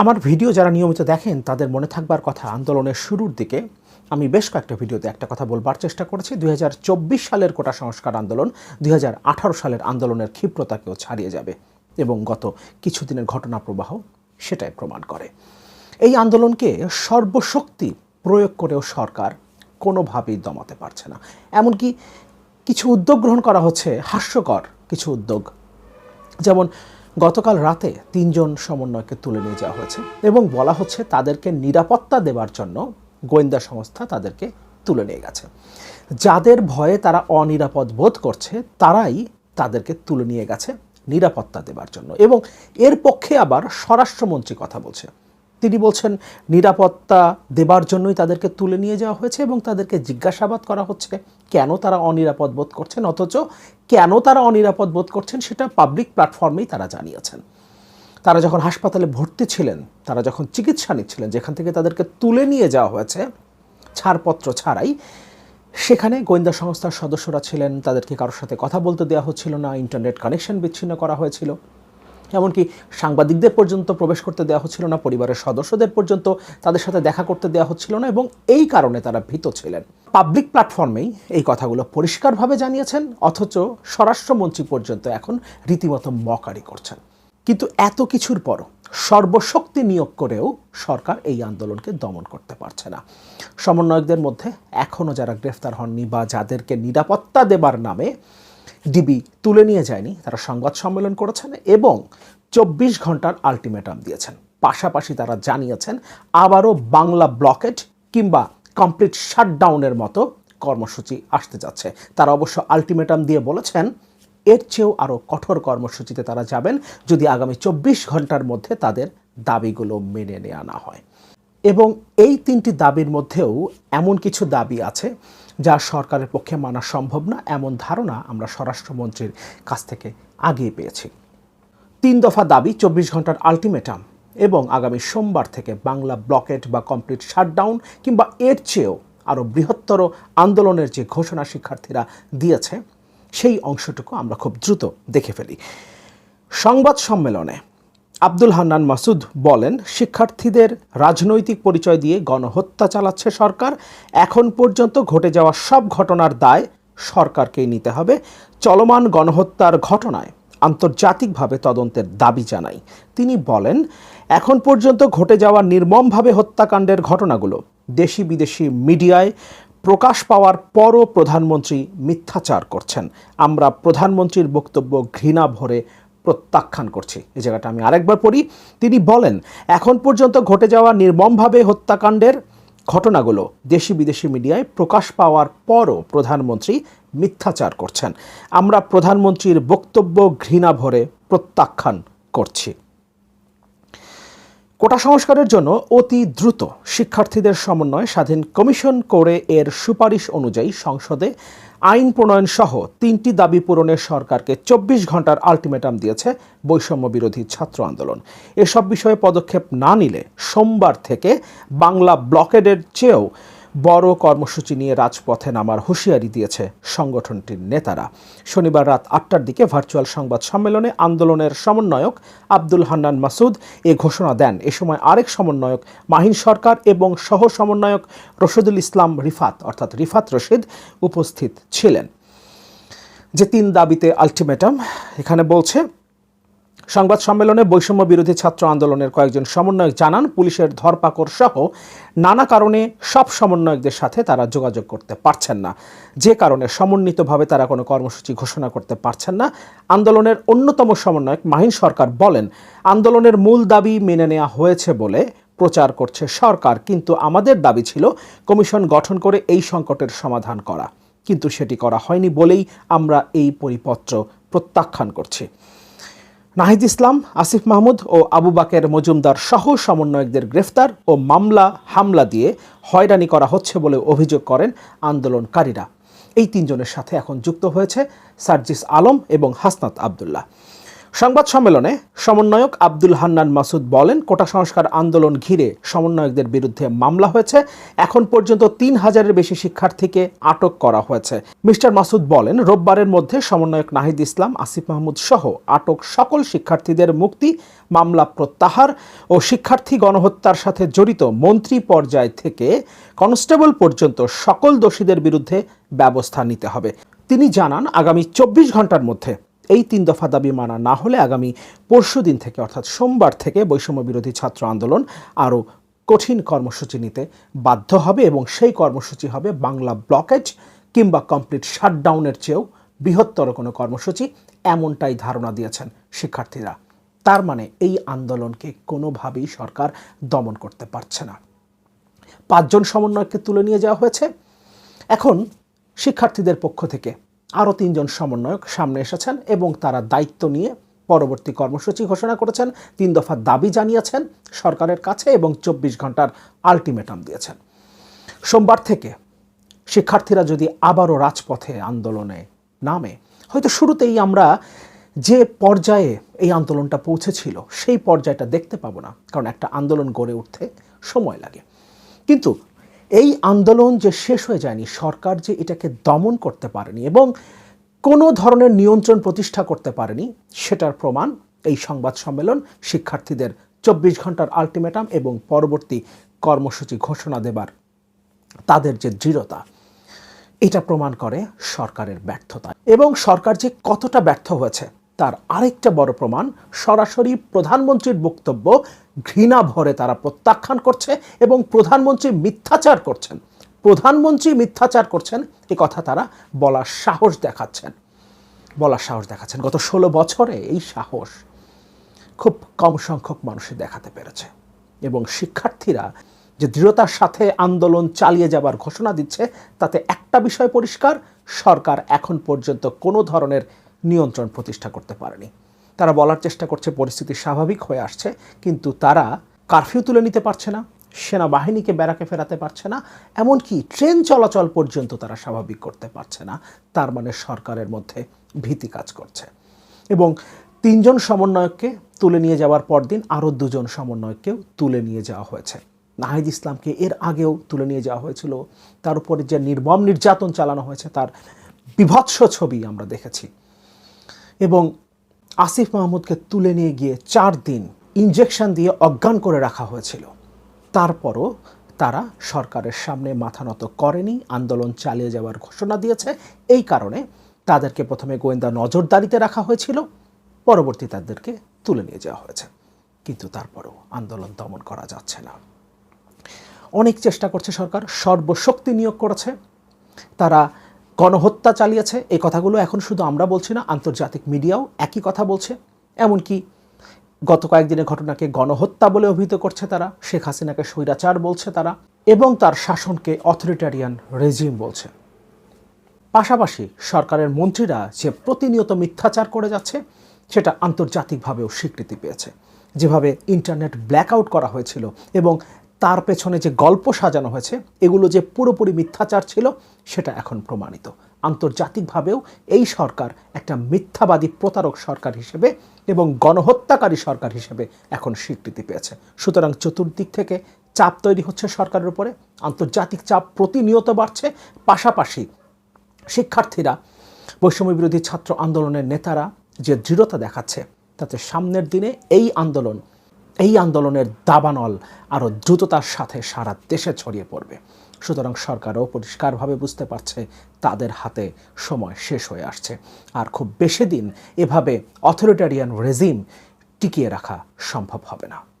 আমার ভিডিও যারা নিয়মিত দেখেন, তাদের মনে থাকবার কথা, আন্দোলনের শুরুর দিকে আমি বেশ কয়েকটা ভিডিওতে একটা কথা বলবার চেষ্টা করেছি। দু হাজার চব্বিশ সালের কোটা সংস্কার আন্দোলন, দুই হাজার আঠারো সালের আন্দোলনের ক্ষিপ্রতাকেও ছাড়িয়ে যাবে এবং গত কিছুদিনের ঘটনা প্রবাহ সেটাই প্রমাণ করে। এই আন্দোলনকে সর্বশক্তি প্রয়োগ করেও সরকার কোনোভাবেই দমাতে পারছে না। এমনকি কিছু উদ্যোগ গ্রহণ করা হচ্ছে, হাস্যকর কিছু উদ্যোগ। যেমন গতকাল রাতে তিনজন সমন্বয়কে তুলে নিয়ে যাওয়া হয়েছে এবং বলা হচ্ছে তাদেরকে নিরাপত্তা দেওয়ার জন্য গোয়েন্দা সংস্থা তাদেরকে তুলে নিয়ে গেছে। যাদের ভয়ে তারা অনিরাপদ বোধ করছে, তারাই তাদেরকে তুলে নিয়ে গেছে নিরাপত্তা দেবার জন্য এবং এর পক্ষে আবার স্বরাষ্ট্রমন্ত্রী কথা বলছে। তিনি বলছেন, নিরাপত্তা দেবার জন্যই তাদেরকে তুলে নিয়ে যাওয়া হয়েছে এবং তাদেরকে জিজ্ঞাসাবাদ করা হচ্ছে কেন তারা অনিরাপদ বোধ করছেন, অথচ কেন তারা অনিরাপদ বোধ করছেন সেটা পাবলিক প্ল্যাটফর্মেই তারা জানিয়েছেন। তারা যখন হাসপাতালে ভর্তি ছিলেন, তারা যখন চিকিৎসা নিচ্ছিলেন, যেখান থেকে তাদেরকে তুলে নিয়ে যাওয়া হয়েছে, ছাড়পত্র ছাড়াই, সেখানে গোয়েন্দা সংস্থার সদস্যরা ছিলেন, তাদেরকে কারোর সাথে কথা বলতে দেওয়া হচ্ছিল না ইন্টারনেট কানেকশন বিচ্ছিন্ন করা হয়েছিল। এমনকি সাংবাদিকদের পর্যন্ত প্রবেশ করতে দেওয়া হচ্ছিল না, পরিবারের সদস্যদের পর্যন্ত তাদের সাথে দেখা করতে দেওয়া হচ্ছিল না এবং এই কারণে তারা ভীত ছিলেন। পাবলিক প্ল্যাটফর্মেই এই কথাগুলো পরিষ্কারভাবে জানিয়েছেন, অথচ স্বরাষ্ট্রমন্ত্রী পর্যন্ত এখন রীতিমতো মকারি করছেন। কিন্তু এত কিছুর পরও সর্বশক্তি নিয়োগ করেও সরকার এই আন্দোলনকে দমন করতে পারছে না। সমন্বয়কদের মধ্যে এখনও যারা গ্রেফতার হননি বা যাদেরকে নিরাপত্তা দেবার নামে ডিবি তুলে নিয়ে যায়নি। তারা সংবাদ সম্মেলন করেছেন এবং চব্বিশ ঘণ্টার আলটিমেটাম দিয়েছেন। পাশাপাশি তারা জানিয়েছেন, আবারও বাংলা ব্লকেট কিংবা কমপ্লিট শাটডাউনের মতো কর্মসূচি আসতে যাচ্ছে। তারা অবশ্য আলটিমেটাম দিয়ে বলেছেন, এর চেয়েও আরও কঠোর কর্মসূচিতে তারা যাবেন যদি আগামী চব্বিশ ঘণ্টার মধ্যে তাদের দাবিগুলো মেনে নেওয়া না হয়। এবং এই তিনটি দাবির মধ্যেও এমন কিছু দাবি আছে যা সরকারের পক্ষে মানা সম্ভব না, এমন ধারণা আমরা স্বরাষ্ট্রমন্ত্রীর কাছ থেকে আগেই পেয়েছি। তিন দফা দাবি, চব্বিশ ঘণ্টার আলটিমেটাম এবং আগামী সোমবার থেকে বাংলা ব্লকেট বা কমপ্লিট শাটডাউন কিংবা এর চেয়েও আরও বৃহত্তর আন্দোলনের যে ঘোষণা শিক্ষার্থীরা দিয়েছে, সেই অংশটুকু আমরা খুব দ্রুত দেখে ফেলি। সংবাদ সম্মেলনে আব্দুল হান্নান মাসুদ বলেন, শিক্ষার্থীদের রাজনৈতিক পরিচয় দিয়ে গণহত্যা চালাচ্ছে সরকার। এখন পর্যন্ত ঘটে যাওয়া সব ঘটনার দায় সরকারকেই নিতে হবে। চলমান গণহত্যার ঘটনায় আন্তর্জাতিকভাবে তদন্তের দাবি জানাই। তিনি বলেন, এখন পর্যন্ত ঘটে যাওয়া নির্মমভাবে হত্যাকাণ্ডের ঘটনাগুলো দেশি বিদেশি মিডিয়ায় প্রকাশ পাওয়ার পরও প্রধানমন্ত্রী মিথ্যাচার করছেন। আমরা প্রধানমন্ত্রীর বক্তব্য ঘৃণা ভরে প্রত্যাখ্যান করছি। এই জায়গাটা আমি আরেকবার পড়ি। তিনি বলেন, এখন পর্যন্ত ঘটে যাওয়া নির্মমভাবে হত্যাকাণ্ডের ঘটনাগুলো দেশি বিদেশি মিডিয়ায় প্রকাশ পাওয়ার পরও প্রধানমন্ত্রী মিথ্যাচার করছেন। আমরা প্রধানমন্ত্রীর বক্তব্য ঘৃণা ভরে প্রত্যাখ্যান করছি। কোটা সংস্কারের জন্য অতি দ্রুত শিক্ষার্থীদের সমন্বয়ে স্বাধীন কমিশন করে এর সুপারিশ অনুযায়ী সংসদে আইন প্রণয়ন সহ তিনটি দাবি পূরণের সরকারকে চব্বিশ ঘণ্টার আলটিমেটাম দিয়েছে বৈষম্য বিরোধী ছাত্র আন্দোলন। এসব বিষয়ে পদক্ষেপ না নিলে সোমবার থেকে বাংলা ব্লকেডের চেয়েও বড় কর্মসূচি নিয়ে রাজপথে নামার হুঁশিয়ারি দিয়েছে সংগঠনটির নেতারা। শনিবার রাত আটটার দিকে ভার্চুয়াল সংবাদ সম্মেলনে আন্দোলনের সমন্বয়ক আব্দুল হান্নান মাসুদ এ ঘোষণা দেন। এ সময় আরেক সমন্বয়ক মাহিন সরকার এবং সহ সমন্বয়ক রশিদুল ইসলাম রিফাত, অর্থাৎ রিফাত রশিদ, উপস্থিত ছিলেন। যে তিন দাবিতে আলটিমেটাম, এখানে বলছে সংবাদ সম্মেলনে বৈষম্য বিরোধী ছাত্র আন্দোলনের কয়েকজন সমন্বয়ক জানান, পুলিশের ধরপাকড় সহ নানা কারণে সব সমন্বয়কদের সাথে তারা যোগাযোগ করতে পারছেন না। যে কারণে সমন্বিতভাবে তারা কোনো কর্মসূচি ঘোষণা করতে পারছেন না। আন্দোলনের অন্যতম সমন্বয়ক মাহিন সরকার বলেন, আন্দোলনের মূল দাবি মেনে নেওয়া হয়েছে বলে প্রচার করছে সরকার, কিন্তু আমাদের দাবি ছিল কমিশন গঠন করে এই সংকটের সমাধান করা। কিন্তু সেটি করা হয়নি বলেই আমরা এই পরিপত্র প্রত্যাখ্যান করছি। নাহিদ ইসলাম, আসিফ মাহমুদ ও আবু বাকের মজুমদার সহ সমন্বয়কদের গ্রেফতার ও মামলা, হামলা দিয়ে হয়রানি করা হচ্ছে বলে অভিযোগ করেন আন্দোলনকারীরা। এই তিনজনের সাথে এখন যুক্ত হয়েছে সার্জিস আলম এবং হাসনাত আবদুল্লাহ। সংবাদ সম্মেলনে সমন্বয়ক আব্দুল হান্নান মাসুদ বলেন, কোটা সংস্কার আন্দোলন ঘিরে সমন্বয়কদের বিরুদ্ধে মামলা হয়েছে। এখন পর্যন্ত তিন হাজারের বেশি শিক্ষার্থীকে আটক করা হয়েছে। মিস্টার মাসুদ বলেন, রোববারের মধ্যে সমন্বয়ক নাহিদ ইসলাম, আসিফ মাহমুদ সহ আটক সকল শিক্ষার্থীদের মুক্তি, মামলা প্রত্যাহার ও শিক্ষার্থী গণহত্যার সাথে জড়িত মন্ত্রী পর্যায় থেকে কনস্টেবল পর্যন্ত সকল দোষীদের বিরুদ্ধে ব্যবস্থা নিতে হবে। তিনি জানান, আগামী চব্বিশ ঘণ্টার মধ্যে এই তিন দফা দাবি মানা না হলে আগামী পরশু দিন থেকে, অর্থাৎ সোমবার থেকে বৈষম্য বিরোধী ছাত্র আন্দোলন আরও কঠিন কর্মসূচি নিতে বাধ্য হবে এবং সেই কর্মসূচি হবে বাংলা ব্লকেজ কিংবা কমপ্লিট শাটডাউনের চেয়েও বৃহত্তর কোনো কর্মসূচি, এমনটাই ধারণা দিয়েছেন শিক্ষার্থীরা। তার মানে এই আন্দোলনকে কোনোভাবেই সরকার দমন করতে পারছে না। পাঁচজন সমন্বয়কে তুলে নিয়ে যাওয়া হয়েছে। এখন শিক্ষার্থীদের পক্ষ থেকে আরও তিনজন সমন্বয়ক সামনে এসেছেন এবং তারা দায়িত্ব নিয়ে পরবর্তী কর্মসূচি ঘোষণা করেছেন। তিন দফা দাবি জানিয়েছেন, সরকারের কাছে এবং চব্বিশ ঘণ্টার আলটিমেটাম দিয়েছেন। সোমবার থেকে শিক্ষার্থীরা যদি আবারও রাজপথে আন্দোলনে নামে, হয়তো শুরুতেই আমরা যে পর্যায়ে এই আন্দোলনটা পৌঁছেছিল, সেই পর্যায়টা দেখতে পাবো না, কারণ একটা আন্দোলন গড়ে উঠতে সময় লাগে। কিন্তু এই আন্দোলন যে শেষ হয়ে যায়নি, সরকার যে এটাকে দমন করতে পারেনি এবং কোনো ধরনের নিয়ন্ত্রণ প্রতিষ্ঠা করতে পারেনি, সেটার প্রমাণ এই সংবাদ সম্মেলন শিক্ষার্থীদের চব্বিশ ঘণ্টার আলটিমেটাম এবং পরবর্তী কর্মসূচি ঘোষণা দেবার তাদের যে দৃঢ়তা, এটা প্রমাণ করে সরকারের ব্যর্থতা। এবং সরকার যে কতটা ব্যর্থ হয়েছে তার আরেকটা বড় প্রমাণ, সরাসরি প্রধানমন্ত্রীর বক্তব্য, ঘৃণা ভরে তারা প্রত্যাখ্যান করছে এবং প্রধানমন্ত্রী মিথ্যাচার করছেন। প্রধানমন্ত্রী মিথ্যাচার করছেন, এ কথা তারা বলার সাহস দেখাচ্ছেন। বলার সাহস দেখাচ্ছেন। গত ষোলো বছরে এই সাহস খুব কম সংখ্যক মানুষই দেখাতে পেরেছে এবং শিক্ষার্থীরা যে দৃঢ়তার সাথে আন্দোলন চালিয়ে যাবার ঘোষণা দিচ্ছে, তাতে একটা বিষয় পরিষ্কার, সরকার এখন পর্যন্ত কোনো ধরনের নিয়ন্ত্রণ প্রতিষ্ঠা করতে পারেনি। তারা বলার চেষ্টা করছে, পরিস্থিতি স্বাভাবিক হয়ে আসছে, কিন্তু তারা কারফিউ তুলে নিতে পারছে না, সেনাবাহিনীকে ব্যারাকে ফেরাতে পারছে না, এমনকি ট্রেন চলাচল পর্যন্ত তারা স্বাভাবিক করতে পারছে না। তার মানে সরকারের মধ্যে ভীতি কাজ করছে। এবং তিনজন সমন্বয়ককে তুলে নিয়ে যাওয়ার পরদিন আরও দুজন সমন্বয়ককেও তুলে নিয়ে যাওয়া হয়েছে। নাহিদ ইসলামকে এর আগেও তুলে নিয়ে যাওয়া হয়েছিল। তার উপরে যে নির্মম নির্যাতন চালানো হয়েছে, তার বিভৎস ছবি আমরা দেখেছি। এবং আসিফ মাহমুদকে তুলে নিয়ে গিয়ে চার দিন ইঞ্জেকশন দিয়ে অজ্ঞান করে রাখা হয়েছিল। তারপরও তারা সরকারের সামনে মাথা নত করেনি, আন্দোলন চালিয়ে যাওয়ার ঘোষণা দিয়েছে। এই কারণে তাদেরকে প্রথমে গোয়েন্দা নজরদারিতে রাখা হয়েছিল, পরবর্তী তাদেরকে তুলে নিয়ে যাওয়া হয়েছে। কিন্তু তারপরেও আন্দোলন দমন করা যাচ্ছে না। অনেক চেষ্টা করছে সরকার, সর্বশক্তি নিয়োগ করেছে। তারা গণহত্যা চালিয়েছে। এই কথাগুলো এখন শুধু আমরা বলছি না, আন্তর্জাতিক মিডিয়াও একই কথা বলছে। এমনকি গত কয়েকদিনের ঘটনাকে গণহত্যা বলে অভিহিত করছে তারা, শেখ হাসিনাকে স্বৈরাচার বলছে তারা, এবং তার শাসনকে অথরিটারিয়ান রেজিম বলছে। পাশাপাশি সরকারের মন্ত্রীরা যে প্রতিনিয়ত মিথ্যাচার করে যাচ্ছে, সেটা আন্তর্জাতিকভাবেও স্বীকৃতি পেয়েছে। যেভাবে ইন্টারনেট ব্ল্যাকআউট করা হয়েছিল এবং তার পেছনে যে গল্প সাজানো হয়েছে, এগুলো যে পুরোপুরি মিথ্যাচার ছিল, সেটা এখন প্রমাণিত। আন্তর্জাতিকভাবেও এই সরকার একটা মিথ্যাবাদী প্রতারক সরকার হিসেবে এবং গণহত্যাকারী সরকার হিসেবে এখন স্বীকৃতি পেয়েছে। সুতরাং চতুর্দিক থেকে চাপ তৈরি হচ্ছে সরকারের উপরে, আন্তর্জাতিক চাপ প্রতিনিয়ত বাড়ছে, পাশাপাশি শিক্ষার্থীরা, বৈষম্য বিরোধী ছাত্র আন্দোলনের নেতারা যে দৃঢ়তা দেখাচ্ছে, তাতে সামনের দিনে এই আন্দোলন এই আন্দোলনের দাবানল আরও দ্রুততার সাথে সারা দেশে ছড়িয়ে পড়বে। সুতরাং সরকারও পরিষ্কারভাবে বুঝতে পারছে তাদের হাতে সময় শেষ হয়ে আসছে। আর খুব বেশি দিন এভাবে অথরিটারিয়ান রেজিম টিকিয়ে রাখা সম্ভব হবে না।